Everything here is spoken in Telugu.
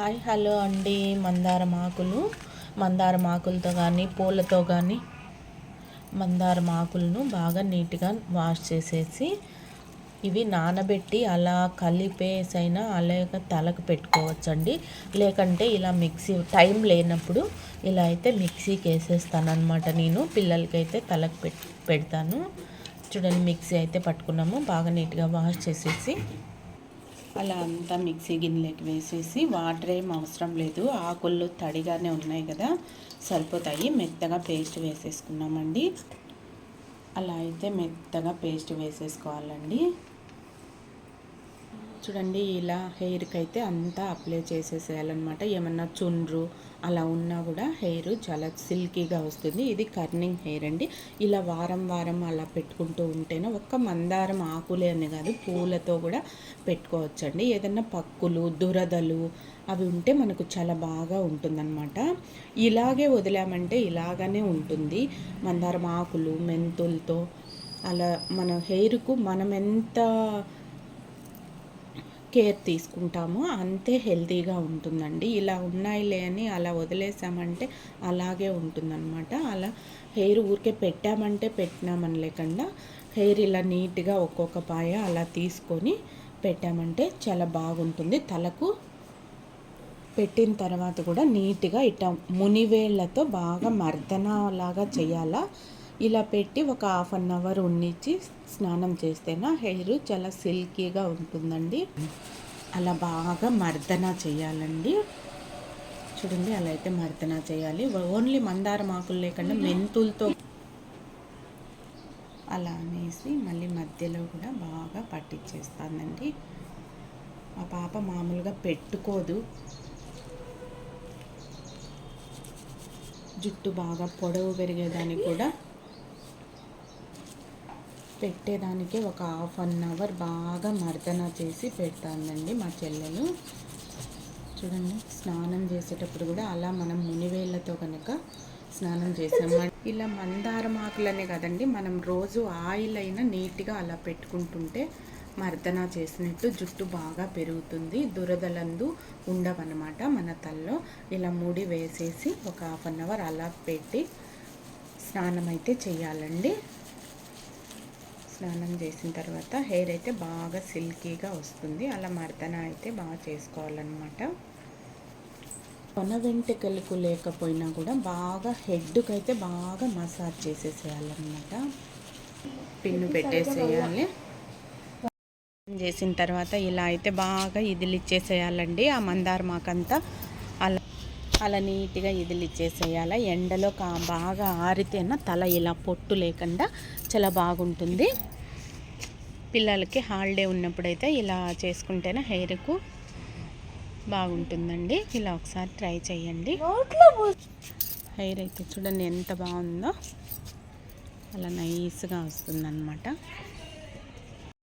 హాయ్ హలో అండి. మందారం ఆకులు మందారం ఆకులతో కానీ పూలతో కానీ మందారం ఆకులను బాగా నీట్గా వాష్ చేసేసి ఇవి నానబెట్టి అలా కలిపేసైనా అలాగ తలకు పెట్టుకోవచ్చండి. లేకంటే ఇలా మిక్సీ టైం లేనప్పుడు ఇలా అయితే మిక్సీకి వేసేస్తాను అనమాట నేను. పిల్లలకైతే తలకు పెట్ పెడతాను. చూడండి మిక్సీ అయితే పట్టుకున్నాము. బాగా నీట్గా వాష్ చేసేసి అలా అంతా మిక్సీ గిన్నెలోకి వేసేసి వాటర్ ఏం అవసరం లేదు. ఆకులు తడిగానే ఉన్నాయి కదా సరిపోతాయి. మెత్తగా పేస్ట్ వేసేసుకున్నామండి. అలా అయితే మెత్తగా పేస్ట్ వేసేసుకోవాలండి. చూడండి ఇలా హెయిర్కి అయితే అంతా అప్లై చేసేసేయాలన్నమాట. ఏమన్నా చుండ్రు అలా ఉన్నా కూడా హెయిర్ చాలా సిల్కీగా వస్తుంది. ఇది కర్నింగ్ హెయిర్ అండి. ఇలా వారం వారం అలా పెట్టుకుంటూ ఉంటేనే ఒక్క మందారం ఆకులే అని కాదు పూలతో కూడా పెట్టుకోవచ్చండి. ఏదన్నా పక్కులు దురదలు అవి ఉంటే మనకు చాలా బాగా ఉంటుందన్నమాట. ఇలాగే వదిలామంటే ఇలాగనే ఉంటుంది. మందారం ఆకులు మెంతులతో అలా మన హెయిర్కు మనం ఎంత కేర్ తీసుకుంటామో. అంతే హెల్తీగా ఉంటుందండి. ఇలా ఉన్నాయిలే అని అలా వదిలేసామంటే అలాగే ఉంటుందన్నమాట. అలా హెయిర్ ఊరికే పెట్టామంటే పెట్టినామని లేకుండా హెయిర్ ఇలా నీట్గా ఒక్కొక్క పాయ అలా తీసుకొని పెట్టామంటే చాలా బాగుంటుంది. తలకు పెట్టిన తర్వాత కూడా నీట్గా ఇట్లా మునివేళ్ళతో బాగా మర్దనలాగా చేయాలా? ఇలా పెట్టి ఒక హాఫ్ అన్ అవర్ ఉండించి స్నానం చేస్తేనా హెయిర్ చాలా సిల్కీగా ఉంటుందండి. అలా బాగా మర్దన చేయాలండి. చూడండి అలా అయితే మర్దన చేయాలి. ఓన్లీ మందారం ఆకులు లేకుండా మెంతులతో అలా అనేసి మళ్ళీ మధ్యలో కూడా బాగా పట్టించేస్తానండి. మా పాప మామూలుగా పెట్టుకోదు. జుట్టు బాగా పొడవు పెరిగేదానికి కూడా పెట్టేదానికి ఒక హాఫ్ అన్ అవర్ బాగా మర్దన చేసి పెడతానండి మా చెల్లెలు. చూడండి స్నానం చేసేటప్పుడు కూడా అలా మనం మునివేళ్ళతో కనుక స్నానం చేసాము. ఇలా మందారం ఆకులనే కదండి మనం రోజు ఆయిల్ అయినా నీట్గా అలా పెట్టుకుంటుంటే మర్దన చేసినట్టు జుట్టు బాగా పెరుగుతుంది. దురదలందు ఉండవన్నమాట మన తల్లో. ఇలా ముడి వేసేసి ఒక హాఫ్ అన్ అవర్ అలా పెట్టి స్నానం అయితే చేయాలండి. స్నానం చేసిన తర్వాత హెయిర్ అయితే బాగా సిల్కీగా వస్తుంది. అలా మర్దన అయితే బాగా చేసుకోవాలన్నమాట. కొన వెంట్రుకలకు లేకపోయినా కూడా బాగా హెడ్కి అయితే బాగా మసాజ్ చేసేసేయాలన్నమాట. పిన్ను పెట్టేసేయాలి. చేసిన తర్వాత ఇలా అయితే బాగా ఇదిలిచ్చేసేయాలండి. ఆ మందార మాకంతా అలా అలా నీట్గా ఇదిలిచ్చేసేయాలి. ఎండలో కా బాగా ఆరితేన తల ఇలా పొట్టు లేకుండా చాలా బాగుంటుంది. పిల్లలకి హాలిడే ఉన్నప్పుడైతే ఇలా చేసుకుంటేనే హెయిర్కు బాగుంటుందండి. ఇలా ఒకసారి ట్రై చేయండి. హెయిర్ అయితే చూడండి ఎంత బాగుందో. అలా నైస్గా వస్తుందన్నమాట.